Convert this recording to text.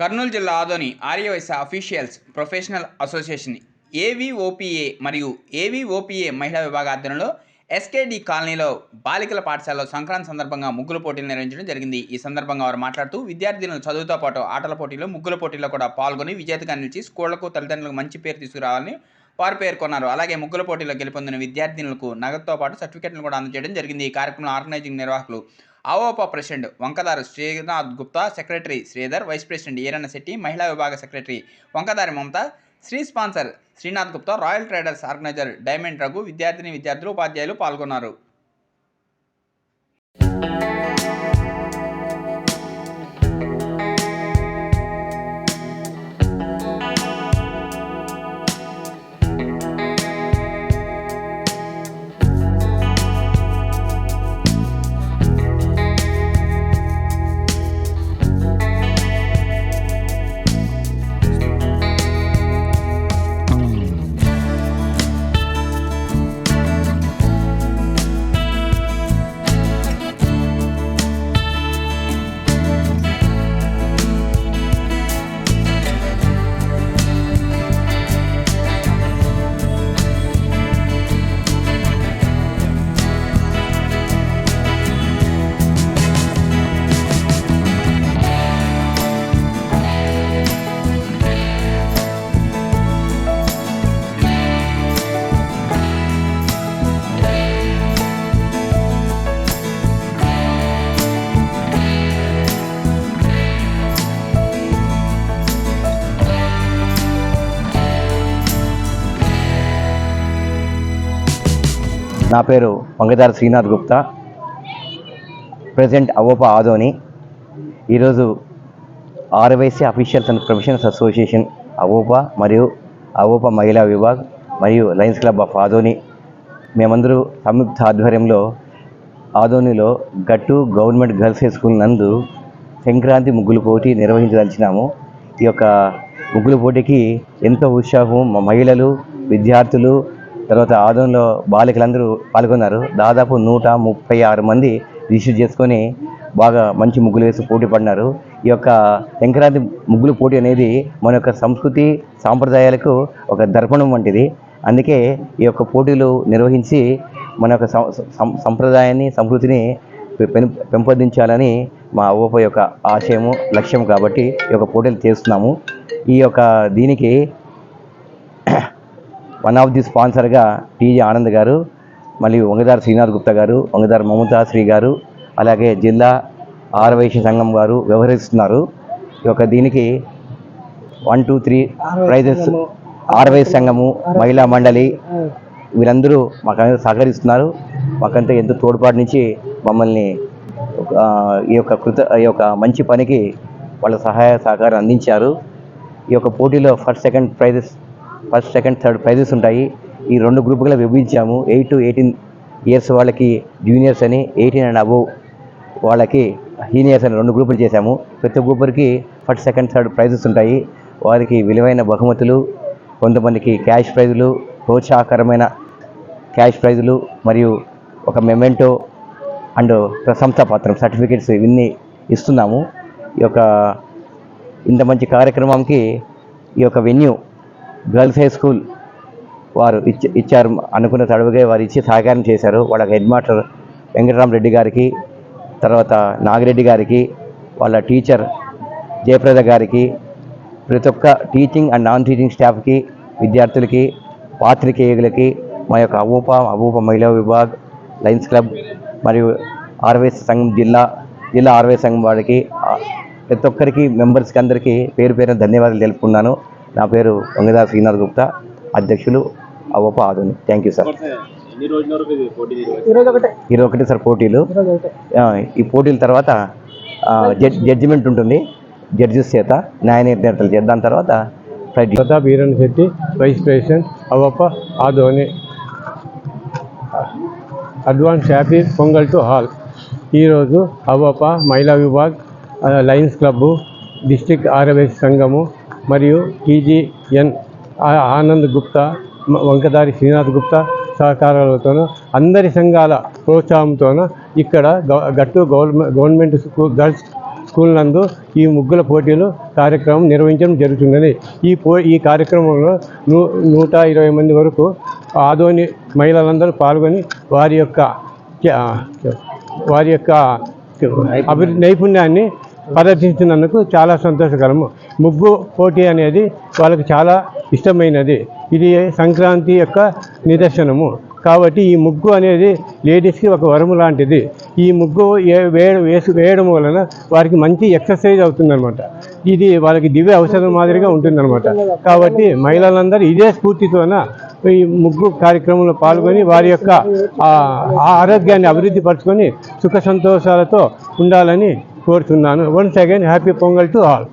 కర్నూలు జిల్లా Adoni Aryavysya officials professional association AVOPA మరియు AVOPA మహిళా విభాగ ఆధ్వర్యంలో ఎస్కేడి కాలనీలో బాలికల పాఠశాలలో సంక్రాంతి సందర్భంగా ముగ్గుల పోటీలు నిర్వహించడం జరిగింది. ఈ సందర్భంగా వారు మాట్లాడుతూ విద్యార్థులను చదువుతో పాటు ఆటల పోటీలో ముగ్గుల పోటీలో కూడా పాల్గొని విజేతగా నిలిచి స్కూళ్ళకు తల్లిదండ్రులకు మంచి పేరు తీసుకురావాలని వారు పేర్కొన్నారు. అలాగే ముగ్గుల పోటీలో గెలుపొందిన విద్యార్థినులకు నగదుతో పాటు సర్టిఫికెట్లను కూడా అందజేయడం జరిగింది. ఈ కార్యక్రమంలో ఆర్గనైజింగ్ నిర్వాహకులు AVOPA president Vankadaru Srinath Gupta secretary Sridhar vice president Eranna Shetty మహిళా విభాగ secretary Vankadari Mamatha Sri sponsor Srinath Gupta royal traders organiser diamond Raghu విద్యార్థిని విద్యార్థులు ఉపాధ్యాయులు పాల్గొన్నారు. నా పేరు Vangadara Srinath Gupta. President AVOPA Adoni. ఈరోజు RYC officials and professionals association AVOPA మరియు అవోపా మహిళా విభాగ్ మరియు లయన్స్ క్లబ్ ఆఫ్ ఆదోని. మేమందరూ సంయుక్త ఆధ్వర్యంలో ఆదోనిలో గట్టు గవర్నమెంట్ గర్ల్స్ హై స్కూల్ నందు సంక్రాంతి ముగ్గులు పోటీ నిర్వహించదలిచినాము. ఈ యొక్క ముగ్గుల పోటీకి ఎంతో ఉత్సాహం మా మహిళలు విద్యార్థులు తర్వాత ఆదంలో బాలికలందరూ పాల్గొన్నారు. దాదాపు నూట ముప్పై ఆరు మంది రిసీవ్ చేసుకొని బాగా మంచి ముగ్గులు వేసి పోటీ పడినారు. ఈ యొక్క సంక్రాంతి ముగ్గుల పోటీ అనేది మన యొక్క సంస్కృతి సాంప్రదాయాలకు ఒక దర్పణం వంటిది. అందుకే ఈ యొక్క పోటీలు నిర్వహించి మన యొక్క సంప్రదాయాన్ని సంస్కృతిని పెం- పెంపొందించాలని మా ఓప యొక్క ఆశయము లక్ష్యం కాబట్టి ఈ యొక్క పోటీలు చేస్తున్నాము. ఈ యొక్క దీనికి వన్ ఆఫ్ ది స్పాన్సర్గా టీజే ఆనంద్ గారు మళ్ళీ వంగదార్ శ్రీనాథ్ గుప్తా గారు వంగదార్ మమతా శ్రీ గారు అలాగే జిల్లా ఆరవైశ్య సంఘం గారు వ్యవహరిస్తున్నారు. ఈ యొక్క దీనికి one two three prizes Aryavysya సంఘము మహిళా మండలి వీరందరూ మాకు సహకరిస్తున్నారు. మాకంతా ఎంతో తోడ్పాటు నుంచి మమ్మల్ని ఈ యొక్క కృత ఈ యొక్క మంచి పనికి వాళ్ళ సహాయ సహకారం అందించారు. ఈ యొక్క పోటీలో first second prizes first second third prizes ఉంటాయి. ఈ రెండు గ్రూపులుగా విభజించాము. ఎయిట్ టు ఎయిటీన్ ఇయర్స్ వాళ్ళకి జూనియర్స్ అని ఎయిటీన్ అండ్ అబోవ్ వాళ్ళకి సీనియర్స్ అని రెండు గ్రూపులు చేశాము. ప్రతి గ్రూపులకి ఫస్ట్ సెకండ్ థర్డ్ ప్రైజెస్ ఉంటాయి. వారికి విలువైన బహుమతులు కొంతమందికి క్యాష్ ప్రైజులు ప్రోత్సాహకరమైన క్యాష్ ప్రైజులు మరియు ఒక మెమెంటో అండ్ ప్రశంసా పత్రం సర్టిఫికేట్స్ ఇవన్నీ ఇస్తున్నాము. ఈ యొక్క ఇంత మంచి కార్యక్రమంకి ఈ యొక్క వెన్యూ గర్ల్స్ హై స్కూల్ వారు ఇచ్చి ఇచ్చారు అనుకున్న తడవుగా వారు ఇచ్చి సహకారం చేశారు. వాళ్ళ హెడ్ మాస్టర్ వెంకటరామరెడ్డి గారికి తర్వాత నాగిరెడ్డి గారికి వాళ్ళ టీచర్ జయప్రద గారికి ప్రతి ఒక్క టీచింగ్ అండ్ నాన్ టీచింగ్ స్టాఫ్కి విద్యార్థులకి పాత్రికేయులకి మా యొక్క అవూప అవూప మహిళా విభాగ్ లయన్స్ క్లబ్ మరియు ఆర్వేస్ సంఘం జిల్లా జిల్లా ఆర్వేస్ సంఘం వారికి ప్రతి ఒక్కరికి మెంబర్స్కి అందరికీ పేరు పేరున ధన్యవాదాలు తెలుపుకున్నాను నా పేరు వంగదా శ్రీనాథ్ గుప్తా అధ్యక్షులు AVOPA Adoni. Thank you sir ఇరవై ఒకటి. సార్ పోటీలు. ఈ పోటీల తర్వాత జడ్జిమెంట్ ఉంటుంది జడ్జెస్ చేత న్యాయ నిర్ణేతలు చేత దాని తర్వాత Pratap ఈరన్ Shetty vice president అవప్ప Adoni. Advance happy Pongal to all ఈరోజు అవప్ప మహిళా విభాగ్ లయన్స్ క్లబ్బు డిస్టిక్ ఆర్ఎస్ సంఘము మరియు టీజీఎన్ ఆనంద్ గుప్తా వంకదారి శ్రీనాథ్ గుప్తా సహకారాలతోనూ అందరి సంఘాల ప్రోత్సాహంతోనూ ఇక్కడ గవ- గట్టు government government school girls school నందు ఈ ముగ్గుల పోటీలు కార్యక్రమం నిర్వహించడం జరుగుతున్నది. ఈ పో ఈ కార్యక్రమంలో నూ నూట ఇరవై మంది వరకు ఆదోని మహిళలందరూ పాల్గొని వారి యొక్క వారి యొక్క అభివృద్ధి నైపుణ్యాన్ని ప్రదర్శించినందుకు చాలా సంతోషకరము. ముగ్గు పోటీ అనేది వాళ్ళకి చాలా ఇష్టమైనది. ఇది సంక్రాంతి యొక్క నిదర్శనము. కాబట్టి ఈ ముగ్గు అనేది లేడీస్కి ఒక వరము లాంటిది. ఈ ముగ్గు ఏ వేయడం వేసి వేయడం వలన వారికి మంచి ఎక్సర్సైజ్ అవుతుందన్నమాట. ఇది వాళ్ళకి దివ్య ఔషధం మాదిరిగా ఉంటుందన్నమాట. కాబట్టి మహిళలందరూ ఇదే స్ఫూర్తితోన ఈ ముగ్గు కార్యక్రమంలో పాల్గొని వారి యొక్క ఆ ఆరోగ్యాన్ని అభివృద్ధి పరచుకొని సుఖ సంతోషాలతో ఉండాలని కోరుతున్నాను once again happy Pongal to all